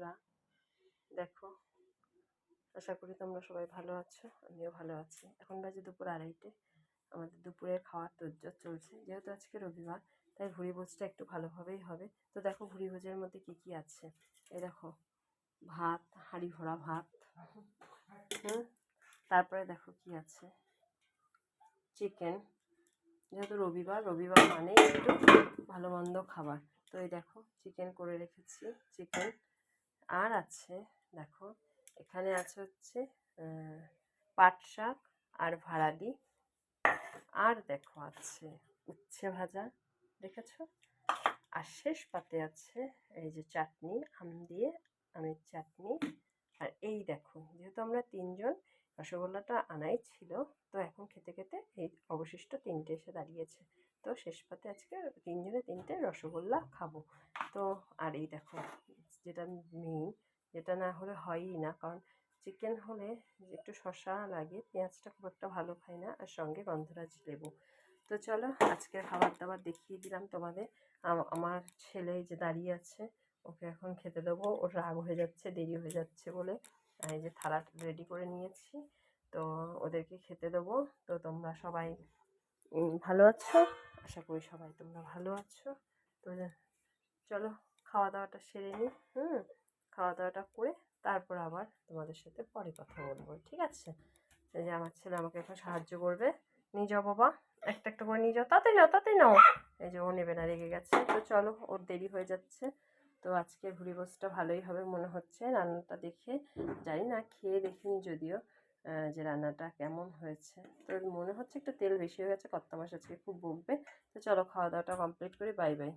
বন্ধুরা, দেখো, আশা করি তোমরা সবাই ভালো আছো, আমিও ভালো আছি। এখন বাজে দুপুর আড়াইটে, আমাদের দুপুরের খাওয়ার তোজ্জোর চলছে। যেহেতু আজকে রবিবার, তাই ভুড়ি ভোজটা একটু ভালোভাবেই হবে। তো দেখো ভুড়ি ভোজের মধ্যে কী কী আছে। এই দেখো, ভাত, হাঁড়ি ভরা ভাত তারপরে দেখো কি আছে। চিকেন, যেহেতু রবিবার রবিবার মানে একটু ভালো মন্দ খাবার। তো এই দেখো, চিকেন করে রেখেছি, চিকেন। আর আছে, দেখো। এখানে আছে হচ্ছে পাট শাক আর ভাড়ালি। আর দেখো আছে উচ্ছে ভাজা, দেখেছ? আর শেষ পাতে আছে এই যে চাটনি, আম দিয়ে আমের চাটনি। আর এই দেখো, যেহেতু আমরা তিনজন, রসগোল্লাটা আনাই ছিল, তো এখন খেতে খেতে এই অবশিষ্ট তিনটে এসে দাঁড়িয়েছে। তো শেষ পাতে আজকে তিনজনে তিনটে রসগোল্লা খাব। তো আর এই দেখো, যেটা মেইন যেটা না হলে হয়ই না। কারণ চিকেন হলে একটু শশা লাগে, পেঁয়াজটা খুব একটা ভালো খাই না, আর সঙ্গে গন্ধরাজ লেবু। তো চলো, আজকের খাবার দাবার দেখিয়ে দিলাম তোমাদের। আমার ছেলে যে দাঁড়িয়ে আছে, ওকে এখন খেতে দেবো। ওর রাগ হয়ে যাচ্ছে, দেরি হয়ে যাচ্ছে বলে। এই যে থালা রেডি করে নিয়েছি। তো ওদেরকে খেতে দেবো। তো তোমরা সবাই ভালো আছো? আশা করি সবাই তোমরা ভালো আছো। তো চলো খাওয়া দাওয়াটা সেরে নিই হুম? খাওয়া দাওয়াটা করে তারপর আবার তোমাদের সাথে পরে কথা বলব, ঠিক আছে? এই যে আমার ছেলে আমাকে এখন সাহায্য করবে। নিয়ে যাও বাবা, একটা একটা করে নিয়ে যাও। তাতে নাও তাতে নাও। এই যে ও নেবে না, রেগে গেছে। তো চলো, ওর দেরি হয়ে যাচ্ছে। তো আজকে ভুড়ি গোসটা ভালোই হবে মনে হচ্ছে। রান্নাটা দেখে, জানি না, খেয়ে দেখিনি যদিও। যে রান্নাটা কেমন হয়েছে। তো মনে হচ্ছে একটু তেল বেশি হয়ে গেছে কত্তা মাছ আজকে খুব বকবে। তো চলো খাওয়া দাওয়াটা কমপ্লিট করি বাই বাই